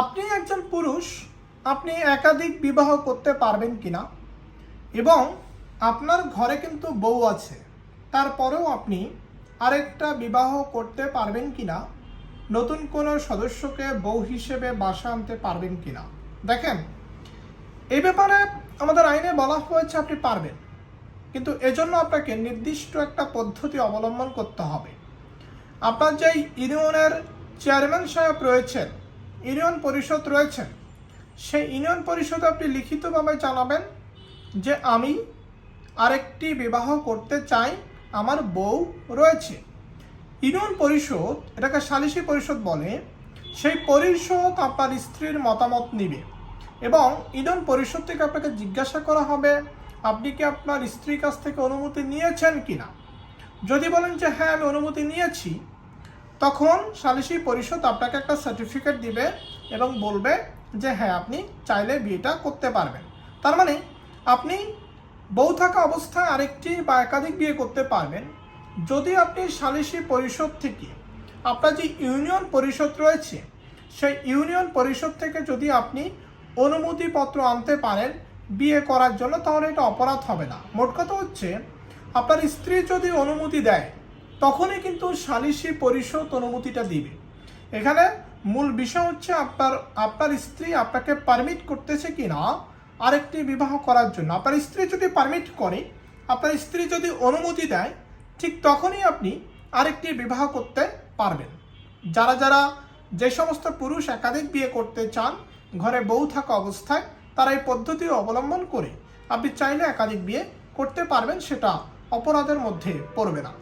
আপনি একজন পুরুষ, আপনি একাধিক বিবাহ করতে পারবেন কিনা? এবং আপনার ঘরে কিন্তু বউ আছে, তারপরেও আপনি আরেকটা বিবাহ করতে পারবেন কিনা? নতুন কোনো সদস্যকে বউ হিসেবে বাসা আনতে পারবেন কিনা? দেখেন, এই ব্যাপারে আমাদের আইনে বলা হয়েছে আপনি পারবেন, কিন্তু এজন্য আপনাকে নির্দিষ্ট একটা পদ্ধতি অবলম্বন করতে হবে। আপনার যে ইউনিয়নের চেয়ারম্যান সাহেব রয়েছেন ইউনিয়ন পরিষদ রয়েছেন সেই ইউনিয়ন পরিষদ আপনি লিখিতভাবে জানাবেন যে আমি আরেকটি বিবাহ করতে চাই, আমার বউ রয়েছে। ইউনিয়ন পরিষদ এটাকে সালিসি পরিষদ বলে। সেই পরিষদ আপনার স্ত্রীর মতামত নিবে এবং ইউনিয়ন পরিষদ থেকে আপনাকে জিজ্ঞাসা করা হবে, আপনি কি আপনার স্ত্রীর কাছ থেকে অনুমতি নিয়েছেন কিনা? যদি বলেন যে হ্যাঁ আমি অনুমতি নিয়েছি তখন সালিসি পরিষদ আপনাকে একটা সার্টিফিকেট দিবে এবং বলবে যে হ্যাঁ আপনি চাইলে বিয়েটা করতে পারবেন। তার মানে আপনি বউ থাকা অবস্থায় আরেকটি বা একাধিক বিয়ে করতে পারবেন। যদি আপনি সালিসি পরিষদ থেকে আপনার যে ইউনিয়ন পরিষদ রয়েছে, সেই ইউনিয়ন পরিষদ থেকে যদি আপনি অনুমতিপত্র আনতে পারেন বিয়ে করার জন্য, তাহলে এটা অপরাধ হবে না। মোট কথা হচ্ছে, আপনার স্ত্রী যদি অনুমতি দেয় তখনই কিন্তু সালিসি পরিষদ অনুমতিটা দিবে। এখানে মূল বিষয় হচ্ছে আপনার আপনার স্ত্রী আপনাকে পারমিট করতেছে কি না আরেকটি বিবাহ করার জন্য। আপনার স্ত্রী যদি পারমিট করে, আপনার স্ত্রী যদি অনুমতি দেয়, ঠিক তখনই আপনি আরেকটি বিবাহ করতে পারবেন। যারা যারা যে সমস্ত পুরুষ একাধিক বিয়ে করতে চান, ঘরে বউ থাকা অবস্থায়, তারা এই পদ্ধতি অবলম্বন করে আপনি চাইলে একাধিক বিয়ে করতে পারবেন, সেটা অপরাধের মধ্যে পড়বে না।